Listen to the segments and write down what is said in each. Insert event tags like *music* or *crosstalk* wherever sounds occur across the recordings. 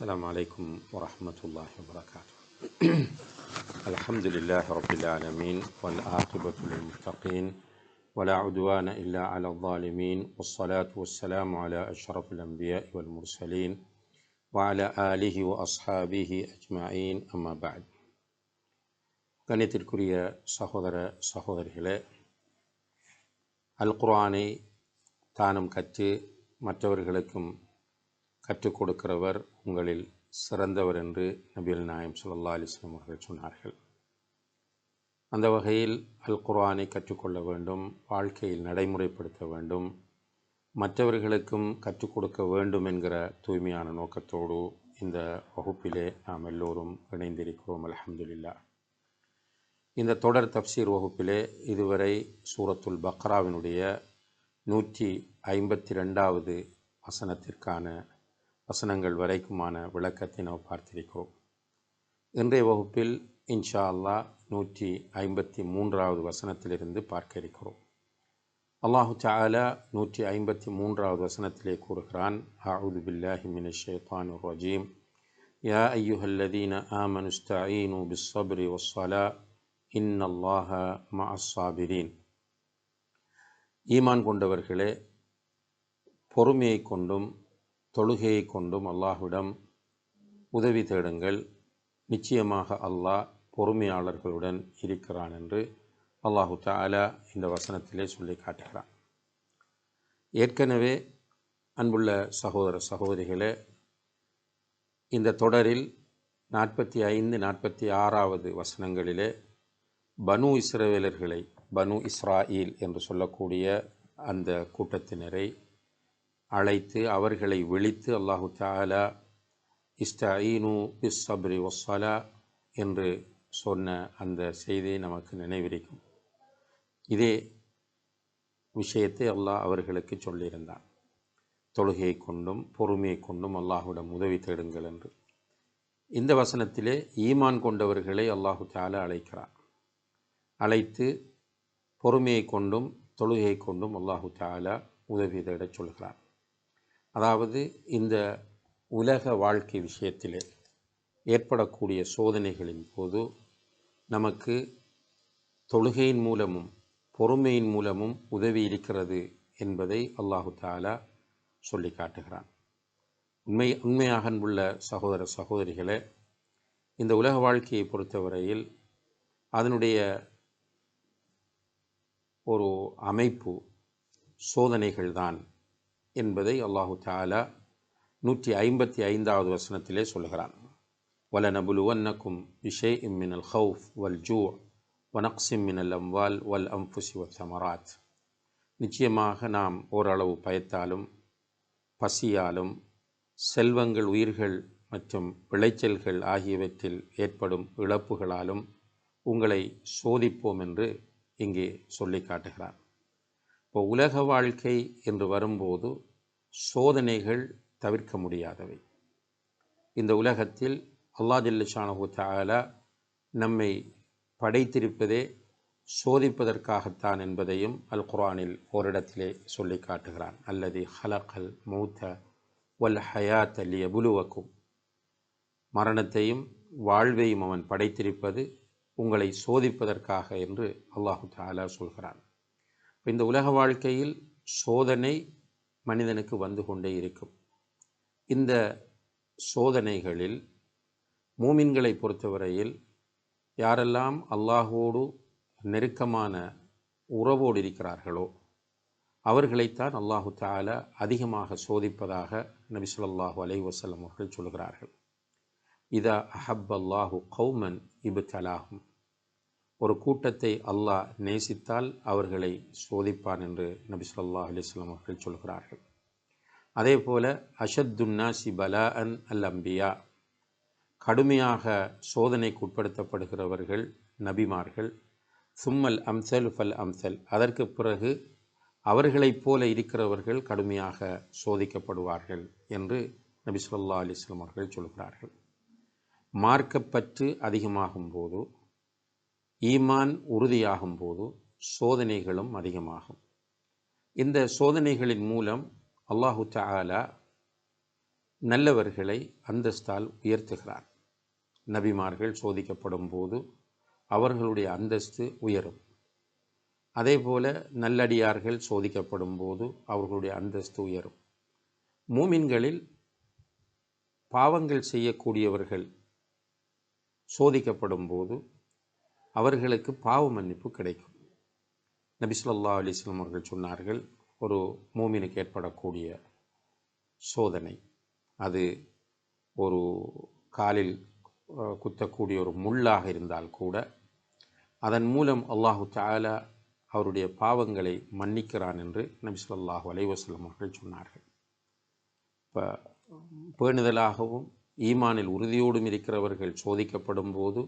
السلام عليكم ورحمة الله وبركاته *clears throat* الحمد لله رب العالمين والعاقبة للمتقين ولا عدوان إلا على الظالمين والصلاة والسلام على أشرف الأنبياء والمرسلين وعلى آله وأصحابه أجمعين أما بعد கணித்திற்குரிய சகோதர சகோதரிகளே அல் குர்ஆனை தானும் கற்று மற்றவர்களுக்கும் கற்றுக் கொடுக்கிறவர் உங்களில் சிறந்தவர் என்று நபியல் நாயம் சுல்லா அலிஸ்லாம் அவர்கள் சொன்னார்கள். அந்த வகையில் அல் குர்ஆனை கற்றுக்கொள்ள வேண்டும் வாழ்க்கையில் நடைமுறைப்படுத்த வேண்டும் மற்றவர்களுக்கும் கற்றுக் கொடுக்க வேண்டும் என்கிற தூய்மையான நோக்கத்தோடு இந்த வகுப்பிலே நாம் எல்லோரும் இணைந்திருக்கிறோம். அலமதுல்லா இந்த தொடர் தப்சீர் வகுப்பிலே இதுவரை சூரத்துல் பக்ராவினுடைய நூற்றி ஐம்பத்தி ரெண்டாவது வசனத்திற்கான வசனங்கள் வரைக்குமான விளக்கத்தை நாம் பார்த்திருக்கிறோம். இன்றைய வகுப்பில் இன்ஷா அல்லா நூற்றி ஐம்பத்தி மூன்றாவது வசனத்திலிருந்து பார்க்க இருக்கிறோம். அல்லாஹு தஆலா நூற்றி ஐம்பத்தி மூன்றாவது வசனத்திலே கூறுகிறான் அவுது பில்லாஹி மினஷ் ரஜீம். யா ஐயுஹல்லதீன ஆமனு ஸ்தஈனு பிஸ்ஸப்ரி வஸ்ஸலா இன்னல்லாஹ மஅஸ்ஸாபிரீன் ஈமான் கொண்டவர்களே பொறுமையை கொண்டும் தொழுகையை கொண்டும் அல்லாஹ்விடம் உதவி தேடுங்கள். நிச்சயமாக அல்லாஹ் பொறுமையாளர்களுடன் இருக்கிறான் என்று அல்லாஹு தாலா இந்த வசனத்திலே சொல்லி காட்டுகிறான். ஏற்கனவே அன்புள்ள சகோதர சகோதரிகளே இந்த தொடரில் நாற்பத்தி ஐந்து நாற்பத்தி ஆறாவது வசனங்களிலே பனு இஸ்ரவேலர்களை பனு இஸ்ராயில் என்று சொல்லக்கூடிய அந்த கூட்டத்தினரை அழைத்து அவர்களை விழித்து அல்லாஹு தாலா இஸ்தீனு இஸ் சப்ரி ஒஸ்ஸலா என்று சொன்ன அந்த செய்தியை நமக்கு நினைவிருக்கும். இதே விஷயத்தை அல்லாஹ் அவர்களுக்கு சொல்லியிருந்தான். தொழுகையை கொண்டும் பொறுமையை கொண்டும் அல்லாஹுடன் உதவி தேடுங்கள் என்று. இந்த வசனத்திலே ஈமான் கொண்டவர்களை அல்லாஹு தாலா அழைக்கிறார் அழைத்து பொறுமையை கொண்டும் தொழுகையை கொண்டும் அல்லாஹு தாலா உதவி தேடச் சொல்கிறார் அதாவது இந்த உலக வாழ்க்கை விஷயத்திலே ஏற்படக்கூடிய சோதனைகளின் போது நமக்கு தொழுகையின் மூலமும் பொறுமையின் மூலமும் உதவி இருக்கிறது என்பதை அல்லாஹு தாலா சொல்லி காட்டுகிறான். உண்மை உண்மையாக அன்புள்ள சகோதர சகோதரிகளே இந்த உலக வாழ்க்கையை பொறுத்தவரையில் அதனுடைய ஒரு அமைப்பு சோதனைகள் தான் என்பதை அல்லாஹு தாலா நூற்றி ஐம்பத்தி ஐந்தாவது வசனத்திலே சொல்கிறான் வலநபுலுவன்னக்கும் விஷே இம்மினல் ஹவுஃப் வல் ஜூ வனக்சிம் மினல் அம்வால் வல் அம்புசி வல் சமராத் நிச்சயமாக நாம் ஓரளவு பயத்தாலும் பசியாலும் செல்வங்கள் உயிர்கள் மற்றும் விளைச்சல்கள் ஆகியவற்றில் ஏற்படும் இழப்புகளாலும் உங்களை சோதிப்போம் என்று இங்கே சொல்லி காட்டுகிறார் இப்போ உலக வாழ்க்கை என்று வரும்போது சோதனைகள் தவிர்க்க முடியாதவை. இந்த உலகத்தில் அல்லா ஜல்லிஷானஹு தாலா நம்மை படைத்திருப்பதே சோதிப்பதற்காகத்தான் என்பதையும் அல் குரானில் ஓரிடத்திலே சொல்லி காட்டுகிறான். அல்லது ஹலக்கல் மூத்த வல் ஹயாத் அலி புலுவக்கும் மரணத்தையும் வாழ்வையும் அவன் படைத்திருப்பது உங்களை சோதிப்பதற்காக என்று அல்லாஹு தாலா சொல்கிறான். இந்த உலக வாழ்க்கையில் சோதனை மனிதனுக்கு வந்து கொண்டே இருக்கும். இந்த சோதனைகளில் மூமின்களை பொறுத்தவரையில் யாரெல்லாம் அல்லாஹோடு நெருக்கமான உறவோடு இருக்கிறார்களோ அவர்களைத்தான் அல்லாஹு தால அதிகமாக சோதிப்பதாக நபி சொல்லாஹு அலை வசல்லம் அவர்கள் சொல்கிறார்கள் இதா அஹப் அல்லாஹு கௌமன் இபுத்தலாகும் ஒரு கூட்டத்தை அல்லாஹ் நேசித்தால் அவர்களை சோதிப்பான் என்று நபி சொல்லா அலிஸ்லாம் அவர்கள் சொல்கிறார்கள். அதே போல அஷத்துன்னாசி பலா அன் அல் அம்பியா கடுமையாக சோதனைக்கு உட்படுத்தப்படுகிறவர்கள் நபிமார்கள். சும்மல் அம்சல் ஃபல் அம்சல். அதற்கு பிறகு அவர்களைப் போல இருக்கிறவர்கள் கடுமையாக சோதிக்கப்படுவார்கள் என்று நபி சொல்லா அலிஸ்லாம் அவர்கள் சொல்கிறார்கள். மார்க்கப்பற்று அதிகமாகும் போது ஈமான் உறுதியாகும் போது சோதனைகளும் அதிகமாகும். இந்த சோதனைகளின் மூலம் அல்லாஹு தாலா நல்லவர்களை அந்தஸ்தால் உயர்த்துகிறார். நபிமார்கள் சோதிக்கப்படும் போது அவர்களுடைய அந்தஸ்து உயரும். அதேபோல நல்லடியார்கள் சோதிக்கப்படும் போது அவர்களுடைய அந்தஸ்து உயரும். மூமின்களில் பாவங்கள் செய்யக்கூடியவர்கள் சோதிக்கப்படும் போது அவர்களுக்கு பாவ மன்னிப்பு கிடைக்கும். நபி ஸல்லல்லாஹு அவர்கள் சொன்னார்கள் ஒரு மூமினுக்கு ஏற்படக்கூடிய சோதனை. அது ஒரு காலில் குத்தக்கூடிய ஒரு முள்ளாக இருந்தால் கூட அதன் மூலம் அல்லாஹு தாலா அவருடைய பாவங்களை மன்னிக்கிறான் என்று நபி சொல்லாஹு அலைவாஸ்லம் அவர்கள் சொன்னார்கள். இப்போ பேணுதலாகவும் ஈமானில் உறுதியோடும் இருக்கிறவர்கள் சோதிக்கப்படும் போது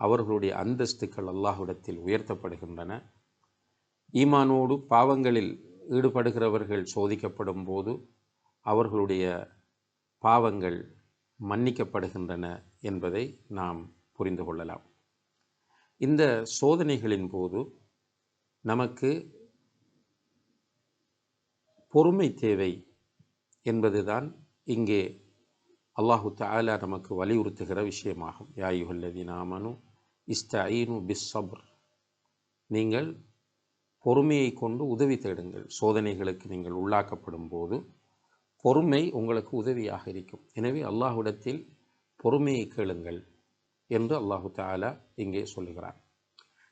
அவர்களுடைய அந்தஸ்துக்கள் அல்லாஹ்விடத்தில் உயர்த்தப்படுகின்றன. ஈமானோடு பாவங்களில் ஈடுபடுகிறவர்கள் சோதிக்கப்படும் போது அவர்களுடைய பாவங்கள் மன்னிக்கப்படுகின்றன என்பதை நாம் புரிந்து கொள்ளலாம். இந்த சோதனைகளின் போது நமக்கு பொறுமை தேவை என்பதுதான் இங்கே அல்லாஹு தாலா நமக்கு வலியுறுத்துகிற விஷயமாகும். யாயுகல்லதி நாமனு இஸ்தீனு பிஸ் சப்ர் நீங்கள் பொறுமையை கொண்டு உதவி தேடுங்கள். சோதனைகளுக்கு நீங்கள் உள்ளாக்கப்படும் போது பொறுமை உங்களுக்கு உதவியாக இருக்கும். எனவே அல்லாஹ்விடத்தில் பொறுமையை கேளுங்கள் என்று அல்லாஹு தாலா இங்கே சொல்லுகிறார்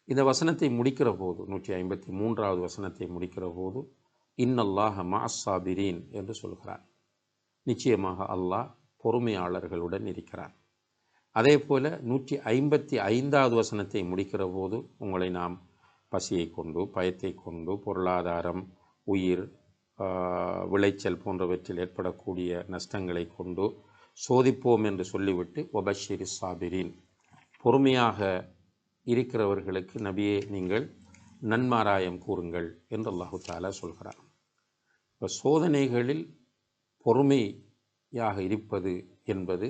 இந்த வசனத்தை முடிக்கிற போது நூற்றி ஐம்பத்தி மூன்றாவது வசனத்தை முடிக்கிற போது இன்னல்லாஹ மாசாபிரீன் என்று சொல்கிறார் நிச்சயமாக அல்லாஹ் பொறுமையாளர்களுடன் இருக்கிறார் அதே போல் நூற்றி ஐம்பத்தி ஐந்தாவது வசனத்தை முடிக்கிற போது உங்களை நாம் பசியை கொண்டு பயத்தை கொண்டு பொருளாதாரம் உயிர் விளைச்சல் போன்றவற்றில் ஏற்படக்கூடிய நஷ்டங்களை கொண்டு சோதிப்போம் என்று சொல்லிவிட்டு ஒபஷிரி சாபிரின் பொறுமையாக இருக்கிறவர்களுக்கு நபியே நீங்கள் நன்மாராயம் கூறுங்கள் என்று அல்லாஹு தாலா சொல்கிறார் இப்போ சோதனைகளில் பொறுமையாக இருப்பது என்பது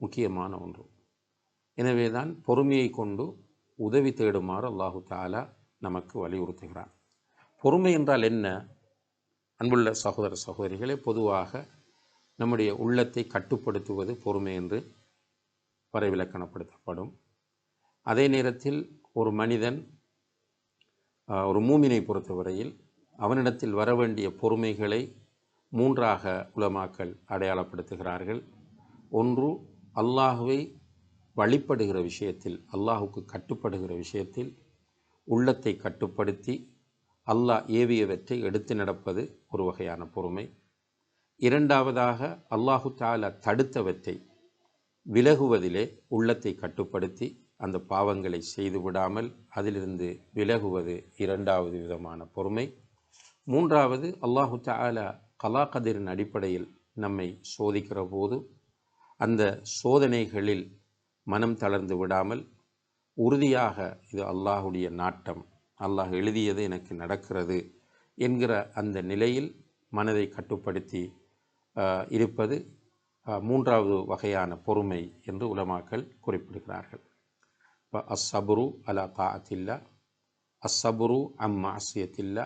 முக்கியமான ஒன்று. எனவே தான் பொறுமையை கொண்டு உதவி தேடுமாறு அல்லாஹு தாலா நமக்கு வலியுறுத்துகிறான். பொறுமை என்றால் என்ன? அன்புள்ள சகோதர சகோதரிகளே பொதுவாக நம்முடைய உள்ளத்தை கட்டுப்படுத்துவது பொறுமை என்று வரைவிலக்கணப்படுத்தப்படும். அதே நேரத்தில் ஒரு மனிதன் ஒரு மூமினை பொறுத்தவரையில் அவனிடத்தில் வர வேண்டிய பொறுமைகளை மூன்றாக உலமாக்கள் அடையாளப்படுத்துகிறார்கள். ஒன்று அல்லாஹுவை வழிபடுகிற விஷயத்தில் அல்லாஹுக்கு கட்டுப்படுகிற விஷயத்தில் உள்ளத்தை கட்டுப்படுத்தி அல்லாஹ் ஏவியவற்றை எடுத்து நடப்பது ஒரு வகையான பொறுமை. இரண்டாவதாக அல்லாஹு தாலா தடுத்தவற்றை விலகுவதிலே உள்ளத்தை கட்டுப்படுத்தி அந்த பாவங்களை செய்து விடாமல் அதிலிருந்து விலகுவது இரண்டாவது விதமான பொறுமை. மூன்றாவது அல்லாஹு தாலா கலாகதிரின் அடிப்படையில் நம்மை சோதிக்கிற போது அந்த சோதனைகளில் மனம் தளர்ந்து விடாமல் உறுதியாக இது அல்லாஹுடைய நாட்டம். அல்லாஹ் எழுதியது எனக்கு நடக்கிறது என்கிற அந்த நிலையில் மனதை கட்டுப்படுத்தி இருப்பது மூன்றாவது வகையான பொறுமை என்று உலமாக்கள் குறிப்பிடுகிறார்கள். இப்போ அஸ்ஸபுரு அலா தாத்தில்லா அஸ்ஸபுரு அம் மாசியத்தில்லா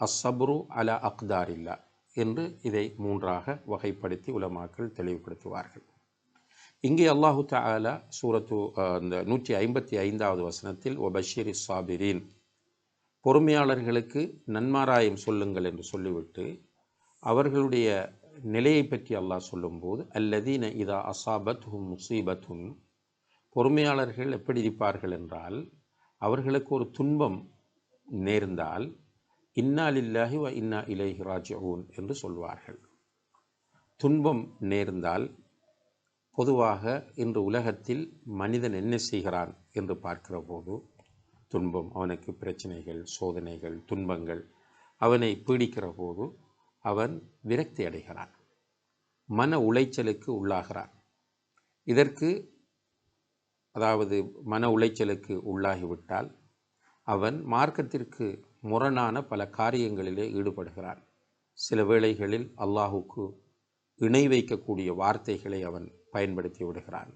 அஸ்ஸபுரு அலா அக்தாரில்லா என்று இதை மூன்றாக வகைப்படுத்தி உலமாக்கள் தெளிவுபடுத்துவார்கள். இங்கே அல்லாஹு தாலா சூரத்து அந்த நூற்றி ஐம்பத்தி ஐந்தாவது வசனத்தில் ஒபஷீர் சாபிரீன் பொறுமையாளர்களுக்கு நன்மாராயம் சொல்லுங்கள் என்று சொல்லிவிட்டு அவர்களுடைய நிலையை பற்றி அல்லாஹ் சொல்லும்போது அல்லதீன இதா அசாபத்தும் முசீபத்தும் பொறுமையாளர்கள் எப்படி இருப்பார்கள் என்றால் அவர்களுக்கு ஒரு துன்பம் நேர்ந்தால் இன்னாலில்லாஹி வ இன்னா இலேஹி ராஜிஊன் என்று சொல்வார்கள். துன்பம் நேர்ந்தால் பொதுவாக இன்று உலகத்தில் மனிதன் என்ன செய்கிறான் என்று பார்க்கிற போது துன்பம் அவனுக்கு பிரச்சனைகள் சோதனைகள் துன்பங்கள் அவனை பீடிக்கிற போது அவன் விரக்தி அடைகிறான். மன உளைச்சலுக்கு உள்ளாகிறான். இதற்கு அதாவது மன உளைச்சலுக்கு உள்ளாகிவிட்டால் அவன் மார்க்கத்திற்கு முரணான பல காரியங்களிலே ஈடுபடுகிறான். சில வேளைகளில் அல்லாஹுக்கு இணை வைக்கக்கூடிய வார்த்தைகளை அவன் பயன்படுத்தி விடுகிறான்.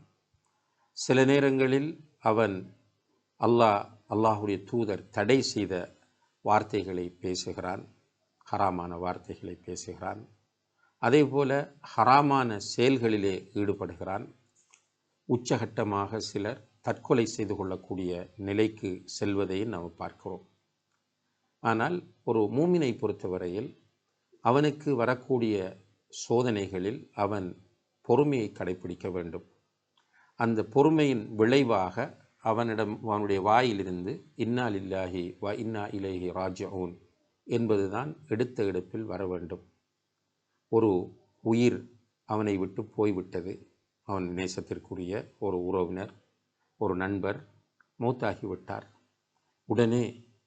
சில நேரங்களில் அவன் அல்லாஹ் அல்லாஹுடைய தூதர் தடை செய்த வார்த்தைகளை பேசுகிறான் ஹராமான வார்த்தைகளை பேசுகிறான். அதே போல ஹராமான செயல்களிலே ஈடுபடுகிறான். உச்சகட்டமாக சிலர் தற்கொலை செய்து கொள்ளக்கூடிய நிலைக்கு செல்வதையும் நாம் பார்க்கிறோம். ஆனால் ஒரு மூமினை பொறுத்தவரையில் அவனுக்கு வரக்கூடிய சோதனைகளில் அவன் பொறுமையை கடைபிடிக்க வேண்டும். அந்த பொறுமையின் விளைவாக அவனிடம் அவனுடைய வாயிலிருந்து இன்னா லில்லாஹி வ இன்னா இலேஹி ராஜவுன் என்பதுதான் எடுத்த எடுப்பில் வர வேண்டும். ஒரு உயிர் அவனை விட்டு போய்விட்டது. அவன் நேசத்திற்குரிய ஒரு உறவினர் ஒரு நண்பர் மூத்தாகிவிட்டார். உடனே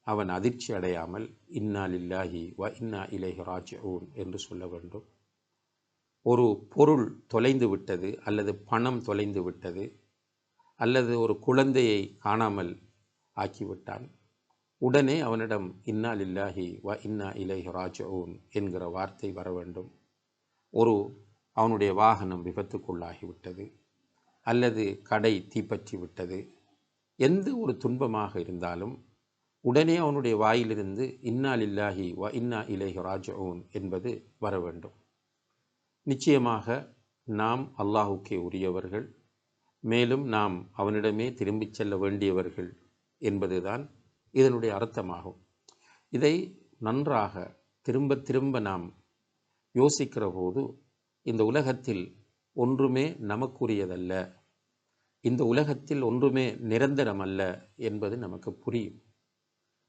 அவன் அதிர்ச்சி அடையாமல் இன்னா லில்லாஹி வ இன்னா இலேஹி ராஜவுன் என்று சொல்ல வேண்டும். ஒரு பொருள் தொலைந்து விட்டது அல்லது பணம் தொலைந்து விட்டது அல்லது ஒரு குழந்தையை காணாமல் ஆக்கிவிட்டான். உடனே அவனிடம் இன்னா லில்லாஹி வ இன்னா இலைஹி ராஜூன் என்கிற வார்த்தை வர வேண்டும். ஒரு அவனுடைய வாகனம் விபத்துக்குள்ளாகிவிட்டது அல்லது கடை தீப்பற்றி விட்டது. எந்த ஒரு துன்பமாக இருந்தாலும் உடனே அவனுடைய வாயிலிருந்து இன்னா லில்லாஹி வ இன்னா இலை ராஜூன் என்பது வர வேண்டும். நிச்சயமாக நாம் அல்லாஹுக்கே உரியவர்கள். மேலும் நாம் அவனிடமே திரும்பிச் செல்ல வேண்டியவர்கள் என்பதுதான் இதனுடைய அர்த்தமாகும். இதை நன்றாக திரும்ப திரும்ப நாம் யோசிக்கிற போது இந்த உலகத்தில் ஒன்றுமே நமக்குரியதல்ல. இந்த உலகத்தில் ஒன்றுமே நிரந்தரமல்ல என்பது நமக்கு புரியும்.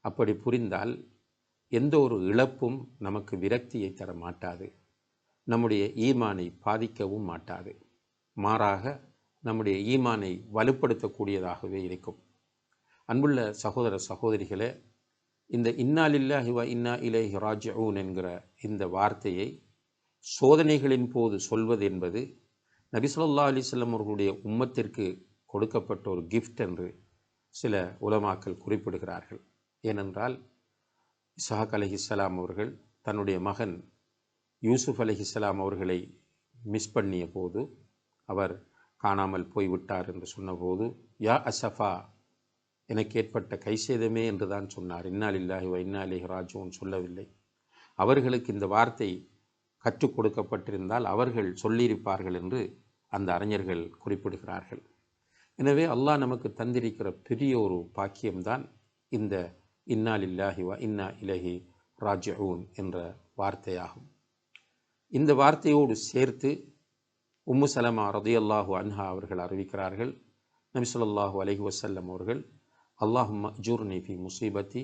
அப்படி புரிந்தால் எந்த ஒரு இழப்பும் நமக்கு விரக்தியை தர மாட்டாது நம்முடைய ஈமானை பாதிக்கவும் மாட்டாது. மாறாக நம்முடைய ஈமானை வலுப்படுத்தக்கூடியதாகவே இருக்கும். அன்புள்ள சகோதர சகோதரிகளே இந்த இன்னாலில்லாஹி வ இன்னா இலைஹி ராஜிஊன் என்கிற இந்த வார்த்தையை சோதனைகளின் போது சொல்வது என்பது நபி ஸல்லல்லாஹு அவர்களுடைய உம்மத்திற்கு கொடுக்கப்பட்ட ஒரு கிஃப்ட் என்று சில உலமாக்கள் குறிப்பிடுகிறார்கள். ஏனென்றால் இஸ்ஹாக் அலைஹிஸ்ஸலாம் அவர்கள் தன்னுடைய மகன் யூசுப் அலைஹிஸ்ஸலாம் அவர்களை மிஸ் பண்ணிய போது அவர் காணாமல் போய்விட்டார் என்று சொன்னபோது யா அசஃபா எனக்கு ஏற்பட்ட கைசேதமே என்று தான் சொன்னார். இன்னாலில்லாஹி வ இன்னாலிஹி ராஜுவும் சொல்லவில்லை. அவர்களுக்கு இந்த வார்த்தை கற்றுக் கொடுக்கப்பட்டிருந்தால் அவர்கள் சொல்லியிருப்பார்கள் என்று அந்த அறிஞர்கள் குறிப்பிடுகிறார்கள். எனவே அல்லாஹ் நமக்கு தந்திருக்கிற பெரிய ஒரு பாக்கியம்தான் இந்த இன்னாலில்லாஹி வ இன்னா இலஹி ராஜூன் என்ற வார்த்தையாகும். இந்த வார்த்தையோடு சேர்த்து உம்மு சலமா ரதியல்லாஹு அன்ஹா அவர்கள் அறிவிக்கிறார்கள். நபி ஸல்லல்லாஹு அலைஹி வஸல்லம் அவர்கள் அல்லாஹும்ம ஜூர்னி ஃபி முசீபத்தி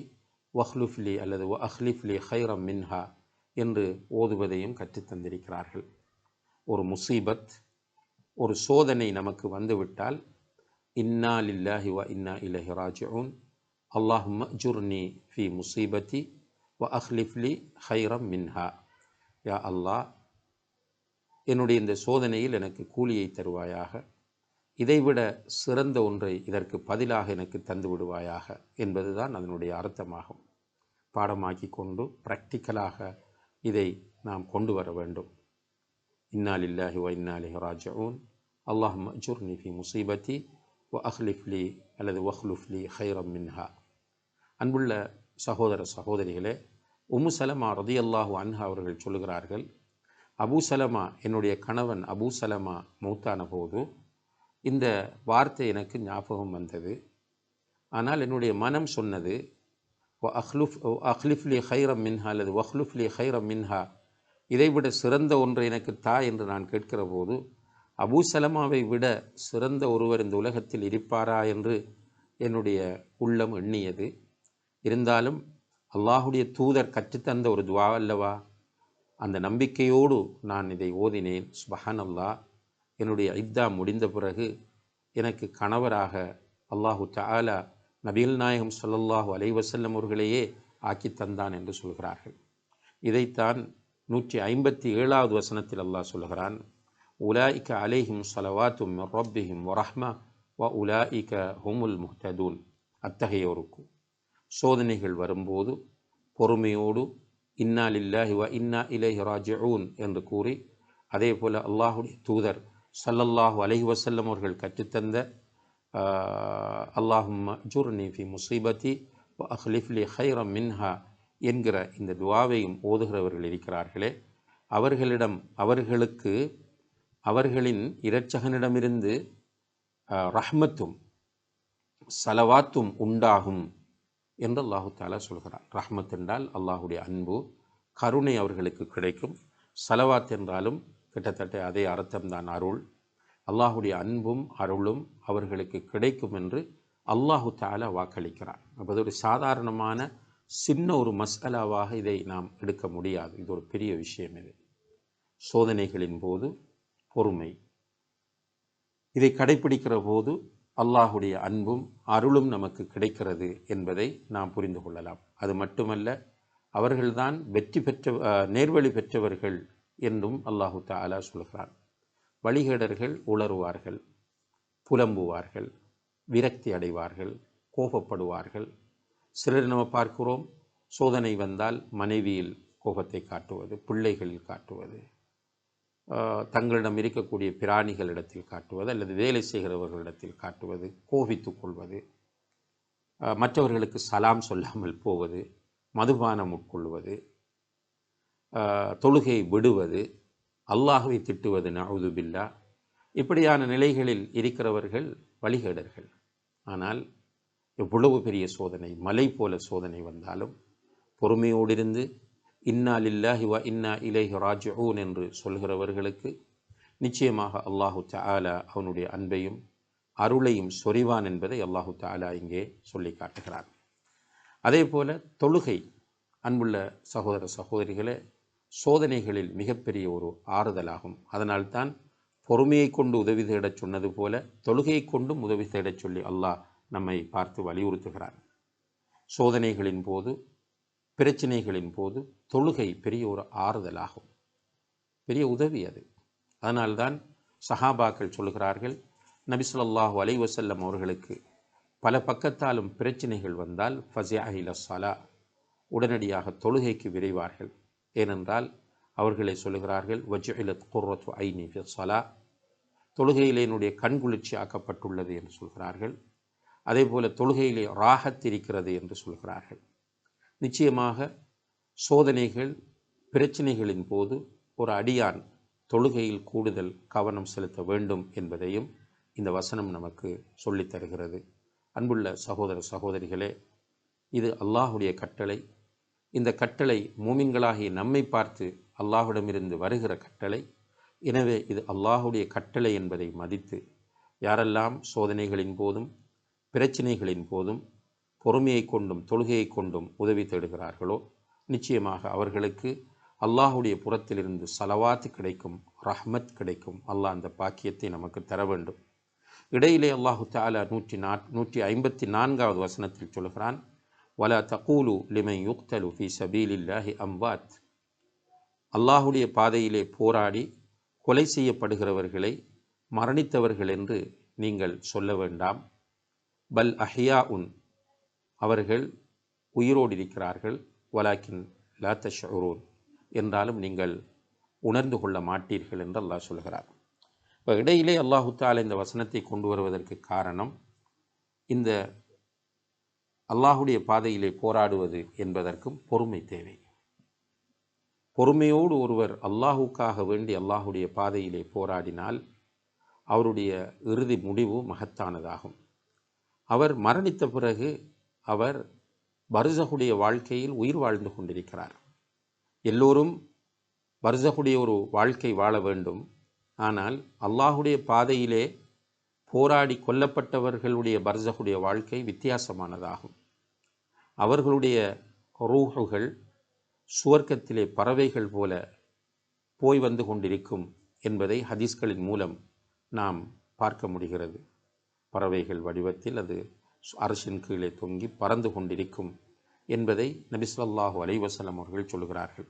வஹ்லுஃப்லி அல்லது வ அஹ்லிஃப்லி ஹைரம் மின்ஹா என்று ஓதுவதையும் கற்றுத்தந்திருக்கிறார்கள் ஒரு முசீபத் ஒரு சோதனை நமக்கு வந்துவிட்டால் இன்னா லில்லாஹி வ இன்னா இலஹி ராஜிஊன் அல்லாஹும்ம ஜுர்னி ஃபி முசீபத்தி வ அஹ்லிஃப்லி ஹைரம் மின்ஹா யா அல்லாஹ் என்னுடைய இந்த சோதனையில் எனக்கு கூலியை தருவாயாக இதைவிட சிறந்த ஒன்றை இதற்கு பதிலாக எனக்கு தந்து விடுவாயாக என்பதுதான் அதனுடைய அர்த்தமாகும். பாடமாக்கி கொண்டு ப்ராக்டிக்கலாக இதை நாம் கொண்டு வர வேண்டும். இன்னாலில்லாஹி வ இன்னாலிஹி ராஜூன் அல்லாஹ் மஜூர் ஃபி முசீபத்தி வ அஹ்லிஃப்லி அல்லது வஹ்லுஃப்லி ஹைரம் மின்ஹா. அன்புள்ள சகோதர சகோதரிகளே உம்மு சலமா ரதியல்லாஹு அன்ஹா அவர்கள் சொல்லுகிறார்கள் அபூசலமா என்னுடைய கணவன் அபூசலமா மூத்தான போது இந்த வார்த்தை எனக்கு ஞாபகம் வந்தது. ஆனால் என்னுடைய மனம் சொன்னது வ அஹ்லுஃப் அஹ்லிஃப்லி ஹைரம் மின்ஹா அல்லது வஹ்லுஃப்லி ஹைரம் மின்ஹா இதைவிட சிறந்த ஒன்று எனக்கு தா என்று நான் கேட்கிற போது அபூசலமாவை விட சிறந்த ஒருவர் இந்த உலகத்தில் இருப்பாரா என்று என்னுடைய உள்ளம் எண்ணியது. இருந்தாலும் அல்லாஹுடைய தூதர் கற்றுத்தந்த ஒரு துவா அல்லவா? அந்த நம்பிக்கையோடு நான் இதை ஓதினேன். சுபஹான் அல்லாஹ் என்னுடைய இப்தா முடிந்த பிறகு எனக்கு கணவராக அல்லாஹு தாலா நபீல் நாயகம் ஸல்லல்லாஹு அலைவசல்லம் அவர்களையே ஆக்கி தந்தான் என்று சொல்கிறார்கள். இதைத்தான் நூற்றி ஐம்பத்தி ஏழாவது வசனத்தில் அல்லாஹ் சொல்கிறான். உலாய்க அலேஹிம் சலவாத்தும் ரொப்பிஹிம் வரஹ்மா வ உலாய்க ஹுமுல் முஹ்ததூன். அத்தகையோருக்கும் சோதனைகள் வரும்போது பொறுமையோடு இன்னா லில்லாஹி வ இன்னா இலேஹி ராஜிஊன் என்று கூறி அதே போல் அல்லாஹுடைய தூதர் சல்லல்லாஹு அலஹி வசல்லம் அவர்கள் கற்றுத்தந்த அல்லாஹும் ஜூர்னி ஃபி முசீபத்தி அஹ்லிஃப்லி ஹைரம் மின்ஹா என்கிற இந்த துவாவையும் ஓதுகிறவர்கள் இருக்கிறார்களே அவர்களிடம் அவர்களுக்கு அவர்களின் இரட்சகனிடமிருந்து ரஹ்மத்தும் சலவாத்தும் உண்டாகும். என்று அல்லாஹு தாலா சொல்கிறார் ரஹ்மத் என்றால் அல்லாஹுடைய அன்பு கருணை அவர்களுக்கு கிடைக்கும். சலவாத் என்றாலும் கிட்டத்தட்ட அதே அர்த்தம்தான் அருள். அல்லாஹுடைய அன்பும் அருளும் அவர்களுக்கு கிடைக்கும் என்று அல்லாஹு தாலா வாக்களிக்கிறார் அப்போ ஒரு சாதாரணமான சின்ன ஒரு மசாலாவாக இதை நாம் எடுக்க முடியாது. இது ஒரு பெரிய விஷயம் இது. சோதனைகளின் போது பொறுமை. இதை கடைப்பிடிக்கிற போது அல்லாஹுடைய அன்பும் அருளும் நமக்கு கிடைக்கிறது என்பதை நாம் புரிந்து கொள்ளலாம். அது மட்டுமல்ல அவர்கள்தான் வெற்றி பெற்ற நேர்வழி பெற்றவர்கள் என்றும் அல்லாஹு தாலா சொல்கிறான். வழிகேடர்கள் உளறுவார்கள் புலம்புவார்கள் விரக்தி அடைவார்கள் கோபப்படுவார்கள். சிலர் நம்ம பார்க்கிறோம் சோதனை வந்தால் மனைவியில் கோபத்தை காட்டுவது பிள்ளைகளில் காட்டுவது. தங்களிடம் இருக்கக்கூடிய பிராணிகளிடத்தில் காட்டுவது அல்லது வேலை செய்கிறவர்களிடத்தில் காட்டுவது கோபித்து கொள்வது மற்றவர்களுக்கு சலாம் சொல்லாமல் போவது மதுபானம் உட்கொள்வது தொழுகை விடுவது அல்லாஹை திட்டுவது நவுது பில்லா. இப்படியான நிலைகளில் இருக்கிறவர்கள் வழிகேடர்கள். ஆனால் எவ்வளவு பெரிய சோதனை மலை போல சோதனை வந்தாலும் பொறுமையோடு இருந்து இன்னா லில்லாஹி வ இன்னா இலேஹி ராஜூன் என்று சொல்கிறவர்களுக்கு நிச்சயமாக அல்லாஹு தாலா அவனுடைய அன்பையும் அருளையும் சொறிவான் என்பதை அல்லாஹு தாலா இங்கே சொல்லி காட்டுகிறார் அதே போல தொழுகை அன்புள்ள சகோதர சகோதரிகளே சோதனைகளில் மிகப்பெரிய ஒரு ஆறுதலாகும். அதனால்தான் பொறுமையை கொண்டு உதவி தேடச் சொன்னது போல தொழுகையை கொண்டும் உதவி தேடச் சொல்லி அல்லாஹ் நம்மை பார்த்து வலியுறுத்துகிறான். சோதனைகளின் போது பிரச்சனைகளின் போது தொழுகை பெரிய ஒரு ஆறுதலாகும். பெரிய உதவி அது. அதனால்தான் சஹாபாக்கள் சொல்கிறார்கள் நபிசுல்லாஹு அலை வசல்லம் அவர்களுக்கு பல பக்கத்தாலும் பிரச்சனைகள் வந்தால் ஃபசியாஹில சலா உடனடியாக தொழுகைக்கு விரைவார்கள். ஏனென்றால் அவர்களை சொல்லுகிறார்கள் வஜ்இலத் குர்ரத் ஐனி சலா தொழுகையிலே என்னுடைய கண்குளிர்ச்சி ஆக்கப்பட்டுள்ளது என்று சொல்கிறார்கள். அதே போல் தொழுகையிலே ராகத் இருக்கிறது என்று சொல்கிறார்கள். நிச்சயமாக சோதனைகள் பிரச்சனைகளின் போது ஒரு அடியான் தொழுகையில் கூடுதல் கவனம் செலுத்த வேண்டும் என்பதையும் இந்த வசனம் நமக்கு சொல்லித் தருகிறது. அன்புள்ள சகோதர சகோதரிகளே இது அல்லாஹுடைய கட்டளை. இந்த கட்டளை மூமின்களாகிய நம்மை பார்த்து அல்லாஹுடமிருந்து வருகிற கட்டளை. எனவே இது அல்லாஹுடைய கட்டளை என்பதை மதித்து யாரெல்லாம் சோதனைகளின் போதும் பிரச்சினைகளின் போதும் பொறுமையை கொண்டும் தொழுகையை கொண்டும் உதவி தேடுகிறார்களோ நிச்சயமாக அவர்களுக்கு அல்லாஹுடைய புறத்திலிருந்து சலவாத்து கிடைக்கும் ரஹ்மத் கிடைக்கும். அல்லாஹ் அந்த பாக்கியத்தை நமக்கு தர வேண்டும். இடையிலே அல்லாஹு தாலா நூற்றி நா நூற்றி ஐம்பத்தி நான்காவது வசனத்தில் சொல்கிறான் வலா தகூலு லிமை யுக்தலு ஃபி சபீலில்லாஹி அம்பாத் அல்லாஹுடைய பாதையிலே போராடி கொலை செய்யப்படுகிறவர்களை மரணித்தவர்கள் என்று நீங்கள் சொல்ல வேண்டாம். பல் அஹ்யா உன் அவர்கள் உயிரோடு இருக்கிறார்கள் வலாக்கின் லா தஷ்உரூன் என்றாலும் நீங்கள் உணர்ந்து கொள்ள மாட்டீர்கள் என்று அல்லாஹ் சொல்கிறார். இப்போ இடையிலே அல்லாஹு தால இந்த வசனத்தை கொண்டு வருவதற்கு காரணம் இந்த அல்லாஹுடைய பாதையிலே போராடுவது என்பதற்கும் பொறுமை தேவை. பொறுமையோடு ஒருவர் அல்லாஹுக்காக வேண்டி அல்லாஹுடைய பாதையிலே போராடினால் அவருடைய இறுதி முடிவு மகத்தானதாகும். அவர் மரணித்த பிறகு அவர் பர்சகுடைய வாழ்க்கையில் உயிர் வாழ்ந்து கொண்டிருக்கிறார். எல்லோரும் பர்சகுடைய ஒரு வாழ்க்கை வாழ வேண்டும். ஆனால் அல்லாஹுடைய பாதையிலே போராடி கொல்லப்பட்டவர்களுடைய பர்சகுடைய வாழ்க்கை வித்தியாசமானதாகும். அவர்களுடைய ரூஹுகள் சுவர்க்கத்திலே பறவைகள் போல போய் வந்து கொண்டிருக்கும் என்பதை ஹதீஸ்களின் மூலம் நாம் பார்க்க முடிகிறது. பறவைகள் வடிவத்தில் அது அரசின் கீழே தொங்கி பறந்து கொண்டிருக்கும் என்பதை நபி அலைவசலம் அவர்கள் சொல்கிறார்கள்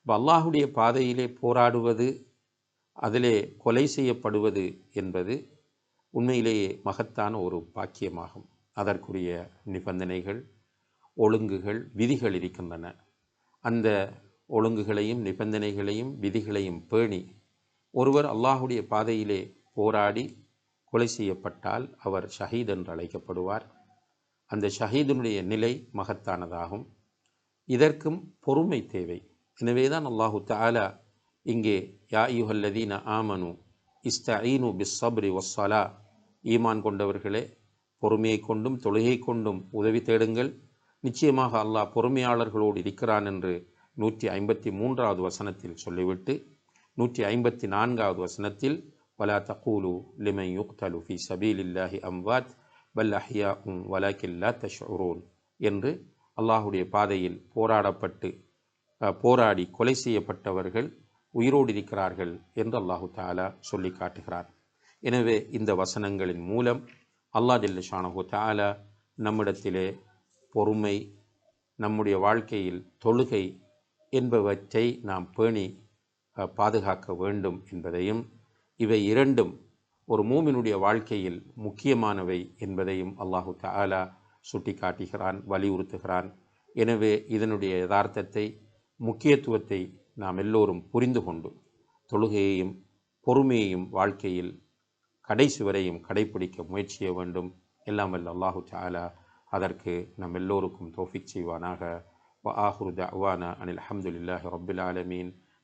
இப்போ அல்லாஹுடைய பாதையிலே போராடுவது அதிலே கொலை செய்யப்படுவது என்பது உண்மையிலேயே மகத்தான ஒரு பாக்கியமாகும். அதற்குரிய நிபந்தனைகள் ஒழுங்குகள் விதிகள் இருக்கின்றன. அந்த ஒழுங்குகளையும் நிபந்தனைகளையும் விதிகளையும் பேணி ஒருவர் அல்லாஹுடைய பாதையிலே போராடி கொலை செய்யப்பட்டால் அவர் ஷஹீத் என்று அழைக்கப்படுவார். அந்த ஷஹீதனுடைய நிலை மகத்தானதாகும். இதற்கும் பொறுமை தேவை. எனவேதான் அல்லாஹு தாலா இங்கே யா யுஹல்லதீன ஆமனு இஸ்தீனு பிஸ் சப்ரி வஸ்ஸலா ஈமான் கொண்டவர்களே பொறுமையை கொண்டும் தொழுகை கொண்டும் உதவி தேடுங்கள். நிச்சயமாக அல்லாஹ் பொறுமையாளர்களோடு இருக்கிறான் என்று நூற்றி ஐம்பத்தி மூன்றாவது வசனத்தில் சொல்லிவிட்டு நூற்றி ஐம்பத்தி நான்காவது வசனத்தில் ولا تقولوا لمن يقتل في سبيل الله அம்வாத் بل أحياء ولكن لا تشعرون. என்று அல்லாஹுடைய பாதையில் போராடப்பட்டு போராடி கொலை செய்யப்பட்டவர்கள் உயிரோடு இருக்கிறார்கள் என்று அல்லாஹு தாலா சொல்லி காட்டுகிறார். எனவே இந்த வசனங்களின் மூலம் அல்லாஹ் ஜல்லஷானஹு தாலா நம்மிடத்திலே பொறுமை நம்முடைய வாழ்க்கையில் தொழுகை என்பவற்றை நாம் பேணி பாதுகாக்க வேண்டும் என்பதையும் இவை இரண்டும் ஒரு மூமினுடைய வாழ்க்கையில் முக்கியமானவை என்பதையும் அல்லாஹு தாலா சுட்டி காட்டுகிறான் வலியுறுத்துகிறான். எனவே இதனுடைய யதார்த்தத்தை முக்கியத்துவத்தை நாம் எல்லோரும் புரிந்து கொண்டு தொழுகையையும் பொறுமையையும் வாழ்க்கையில் கடைசி வரையும் கடைபிடிக்க முயற்சிய வேண்டும். எல்லாம் வல்ல அல்லாஹு தாலா அதற்கு நம் எல்லோருக்கும் தோஃபிக் செய்வானாக. வ ஆஹுர் தவானா அனில் அஹமதுல்லாஹி ரபுல் ஆலமீன்.